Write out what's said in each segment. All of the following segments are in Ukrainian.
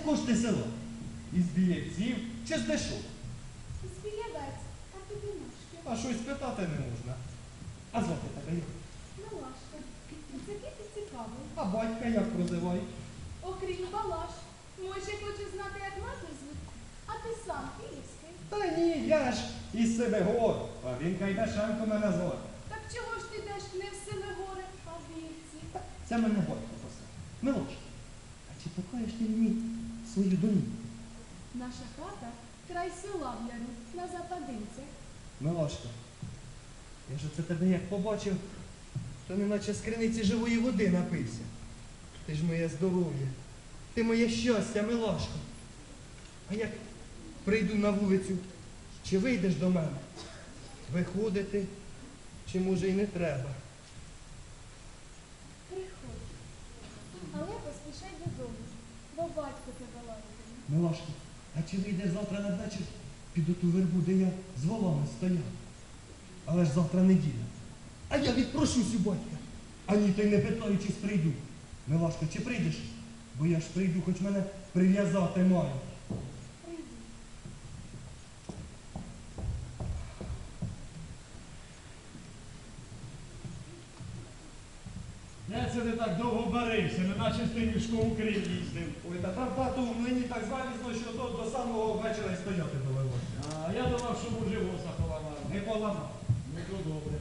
А з якого ж ти села? Із бієців чи з дешов? Збієвець, а тобі ножки. А щось питати не можна. А звати тебе як? Малашка. Це ти цікавий. А батька як прозивають? Окрім Балаш. Може, хочеш знати, як матір звуть? А ти сам київський. Та ні, я ж із себе гор, а він Кайдашенко мене звати. Так чого ж ти йдеш не в сили гори, а в Це мене батько послав. Милош, а чи покажеш ти мені свою домівку? Наша хата край села в яру, на западинцях. Милошка, я ж оце тебе як побачив, то неначе з криниці живої води напився. Ти ж моє здоров'я, ти моє щастя, Милошко. А як прийду на вулицю, чи вийдеш до мене? Виходити, чи може й не треба? Приходь. Але поспішай додому, бо батько тебе Милошко, а чи вийдеш завтра надвечір піду ту вербу, де я з волами стояв? Але ж завтра неділя. А я відпрошусь у батька. Ані то й не питаючись прийду. Милашко, чи прийдеш? Бо я ж прийду, хоч мене прив'язати маю. Прийди. Де це ти так довго барився, неначе ти у Крим їздив. Ой, та там тату мені так звалісно, що то до самого вечора й стояти довелося. А я думав, що був живоса поламав. Не поламав. Ну то добре.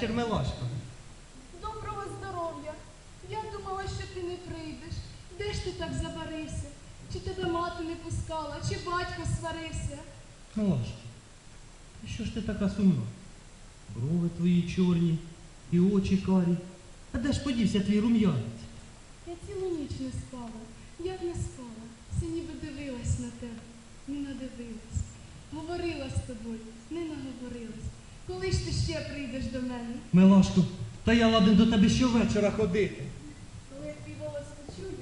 Вечір. Доброго здоров'я. Я думала, що ти не прийдеш. Де ж ти так забарився? Чи тебе мати не пускала, чи батько сварився? Милошко, а що ж ти така сумна? Брови твої чорні і очі карі. А де ж подівся твій рум'янець? Я цілу ніч не спала. Як не спала, все ніби дивилась на тебе, не надивилась. Говорила з тобою, не наговорилась. Коли ж ти ще прийдеш до мене? Милашко, та я ладен до тебе щовечора ходити. Коли я твій голос почую,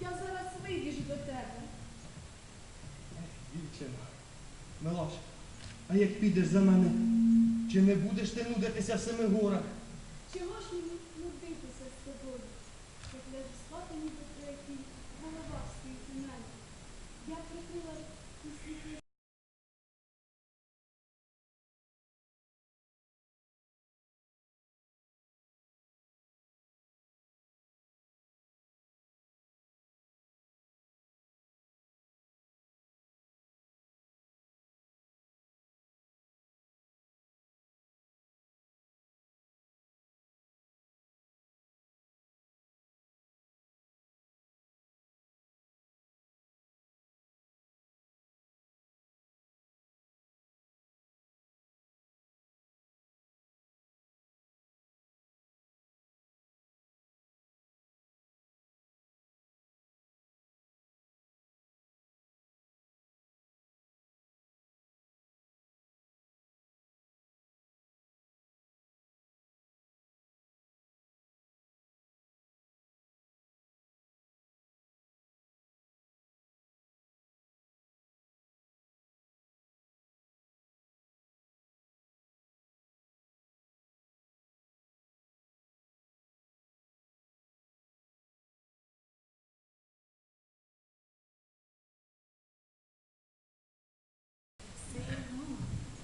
я зараз вибіжу до тебе. Ех, Дівчина, Милашко, а як підеш за мене, чи не будеш ти нудитися в семи горах? Чого ж мені нудитися з тобою? Як ляжу спати ніби при якій голова стоїть у мене. Я прикрила і світло.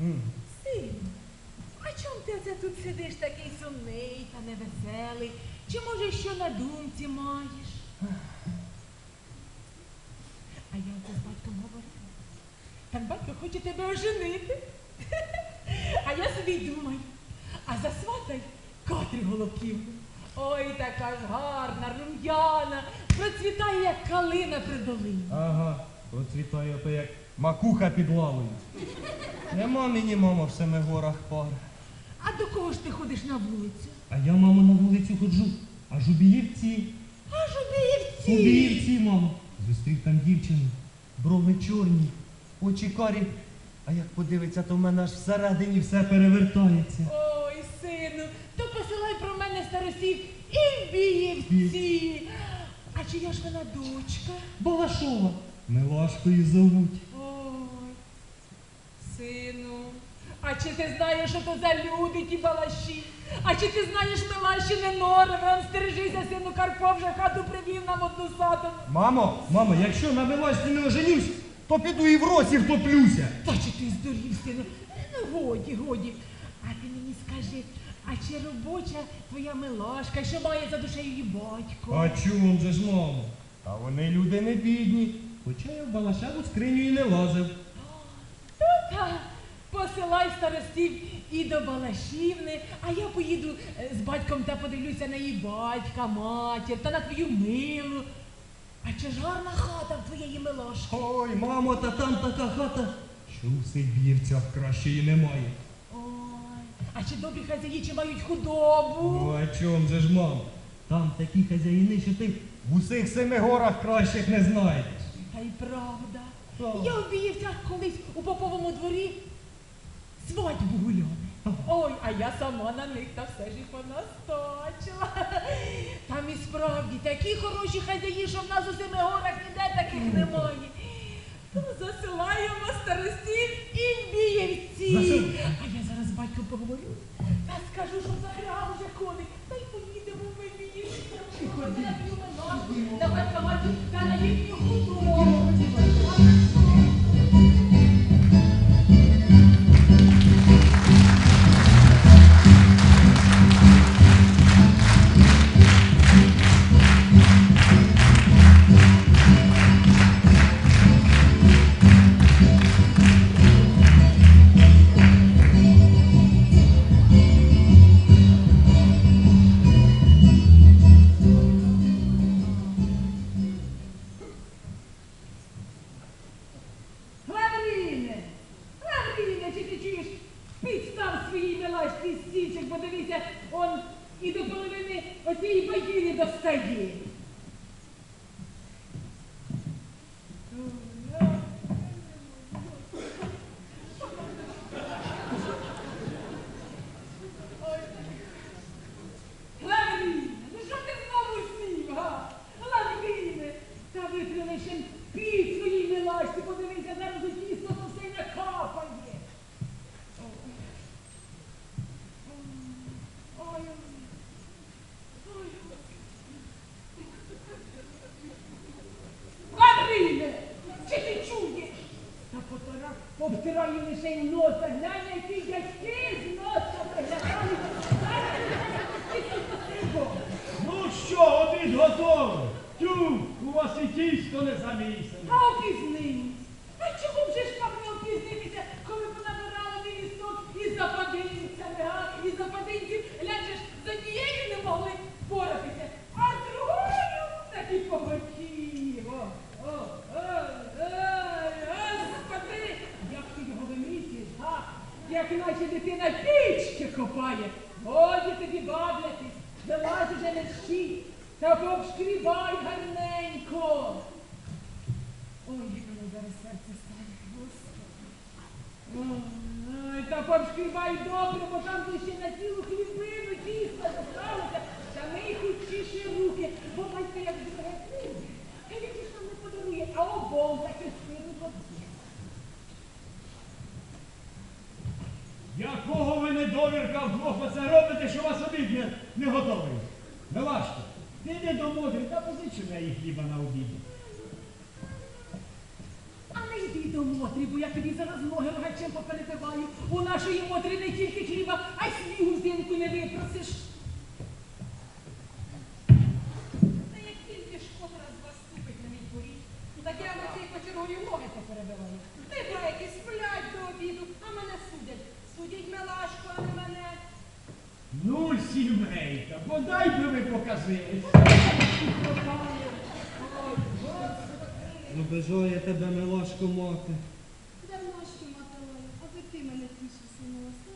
М. Сину, а чом ти оце тут сидиш такий сумний та невеселий? Чи може що на думці маєш? А я оце з батьком говорила. Так батько хоче тебе оженити. А я собі думаю, а засватай Катрі Головківну. Ой, така ж гарна, рум'яна, процвітає, як калина при долині. Ага, процвітає ото як макуха під лавою. Нема мені, мамо, в семи горах пар. А до кого ж ти ходиш на вулицю? А я, мамо, на вулицю ходжу, аж у Біївці. Аж у Біївці. У Біївці, мамо. Зустрів там дівчину. Брови чорні, очі карі. А як подивиться, то в мене аж всередині все перевертається. Ой, сину, то посилай про мене старосів і в Біївці. А чия ж вона дочка? Балашова. Милашкою зовуть. Сину, а чи ти знаєш, що то за люди ті балаші? А чи ти знаєш Милащини нори? Вон стережися, сину Карпо вже хату привів нам одну сатану. Мамо, мамо, якщо на Милашці не оженюсь, то піду і в росі втоплюся. Та чи ти здурів, сину? Ну, годі, годі. А ти мені скажи, а чи робоча твоя Милашка, що має за душею її батько? А чому же ж, мамо? Та вони люди не бідні. Хоча я в балашеву скриню і не лазив. Та посилай старостів і до Балашівни, а я поїду е, з батьком та подивлюся на її батька, матір та на твою милу. А чи ж гарна хата в твоєї Милошки? Ой, мамо, та там така хата, що у всіх кращої немає. Ой, а чи добрі хазяї, чи мають худобу? Ну, а чом же ж, мамо? Там такі хазяїни, що ти в усіх семи горах кращих не знайдеш. Та й правда. Я в Біївцях колись у поповому дворі свадьбу гуляли. Ой, а я сама на них та все ж і понастачила. Там і справді такі хороші хазяї, що в нас у семи горах ніде таких немає. То засилаємо старостів і в А я зараз з батьком поговорю. Та скажу, що заграв вже коник. Та й поїдемо ми давай, та на їхню худобу. Потара лише й носа, глянь, які дядьки з носа виглядають. Ну що, обід готовий? Тю, у вас і тісто не замісане. А опізнились. А чому б же ж так не опізнитися, коли понабирали невісток із западинцями, га? Із западинців, глянь же ж, з однією не могли впоратися, а з другою такі поготів. О, о, ой, ой, господи, як ти його вимісиш, га? Як наче дитина пічки копає. Годі тобі бавлятись, вилазь уже мерщій, та повшкрібай гарненько. Ой, як мене зараз серце стане, господи. Ой, та повшкрібай добре, бо там же ще на цілу хлібину тіста залишилося. Та мий хутчіше руки, бо батько як збирає. Та які ж нам не подарує, а обом таке сину подає. Якого ви недовірка вдвох оце робите, що вас обід не, не готовий? Милашко, ти не до Мотрі, та позичи в неї хліба на обіді. Зараз ноги рогачем поперебиваю. У нашої Мотрі не тільки хліба, а й снігу взимку не випросиш. Та як тільки шкода раз вас ступить на мій поріг, так я на цій почергою ноги поперебиваю. Деякі сплять до обіду, а мене судять. Судять Мелашко, а не мене. Ну, сімейка, бодай би ви показились. Ну тебе, милашко, мати. Давно що